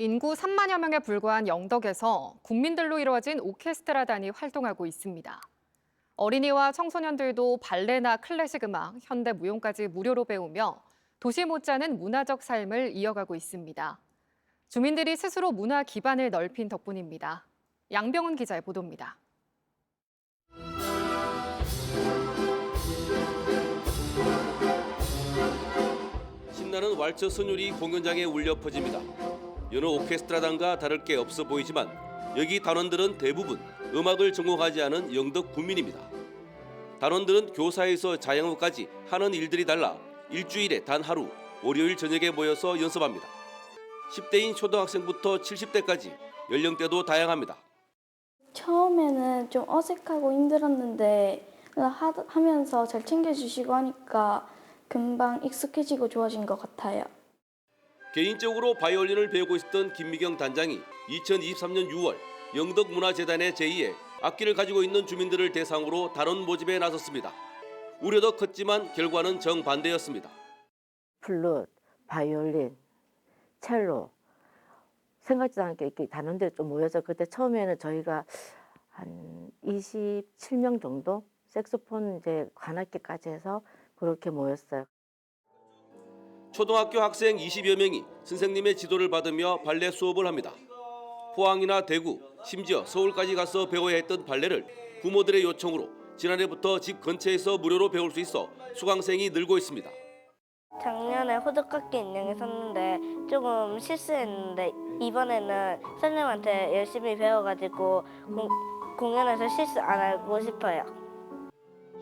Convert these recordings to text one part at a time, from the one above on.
인구 3만여 명에 불과한 영덕에서 국민들로 이루어진 오케스트라단이 활동하고 있습니다. 어린이와 청소년들도 발레나 클래식 음악, 현대 무용까지 무료로 배우며 도시 못지않은 문화적 삶을 이어가고 있습니다. 주민들이 스스로 문화 기반을 넓힌 덕분입니다. 양병훈 기자의 보도입니다. 신나는 왈츠 선율이 공연장에 울려 퍼집니다. 여느 오케스트라단과 다를 게 없어 보이지만 여기 단원들은 대부분 음악을 전공하지 않은 영덕 군민입니다. 단원들은 교사에서 자영업까지 하는 일들이 달라 일주일에 단 하루 월요일 저녁에 모여서 연습합니다. 10대인 초등학생부터 70대까지 연령대도 다양합니다. 처음에는 좀 어색하고 힘들었는데 하, 하면서 잘 챙겨주시고 하니까 금방 익숙해지고 좋아진 것 같아요. 개인적으로 바이올린을 배우고 있었던 김미경 단장이 2023년 6월 영덕문화재단의 제2의 악기를 가지고 있는 주민들을 대상으로 단원 모집에 나섰습니다. 우려도 컸지만 결과는 정반대였습니다. 플룻, 바이올린, 첼로 생각지도 않게 이렇게 단원들이 좀 모여서 그때 처음에는 저희가 한 27명 정도 색소폰 이제 관악기까지 해서 그렇게 모였어요. 초등학교 학생 20여 명이 선생님의 지도를 받으며 발레 수업을 합니다. 포항이나 대구, 심지어 서울까지 가서 배워야 했던 발레를 부모들의 요청으로 지난해부터 집 근처에서 무료로 배울 수 있어 수강생이 늘고 있습니다. 작년에 호두깎이 인형이 섰는데 조금 실수했는데 이번에는 선생님한테 열심히 배워가지고 공, 공연에서 실수 안 하고 싶어요.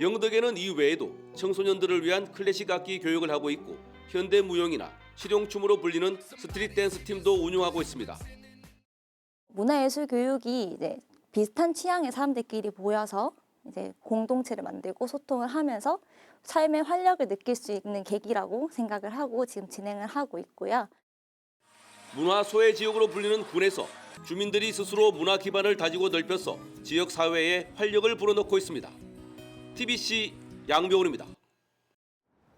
영덕에는 이 외에도 청소년들을 위한 클래식 악기 교육을 하고 있고 현대 무용이나 실용춤으로 불리는 스트릿 댄스 팀도 운영하고 있습니다. 문화예술 교육이 이제 비슷한 취향의 사람들끼리 모여서 이제 공동체를 만들고 소통을 하면서 삶의 활력을 느낄 수 있는 계기라고 생각을 하고 지금 진행을 하고 있고요. 문화 소외 지역으로 불리는 군에서 주민들이 스스로 문화 기반을 다지고 넓혀서 지역 사회에 활력을 불어넣고 있습니다. TBC 양병훈입니다.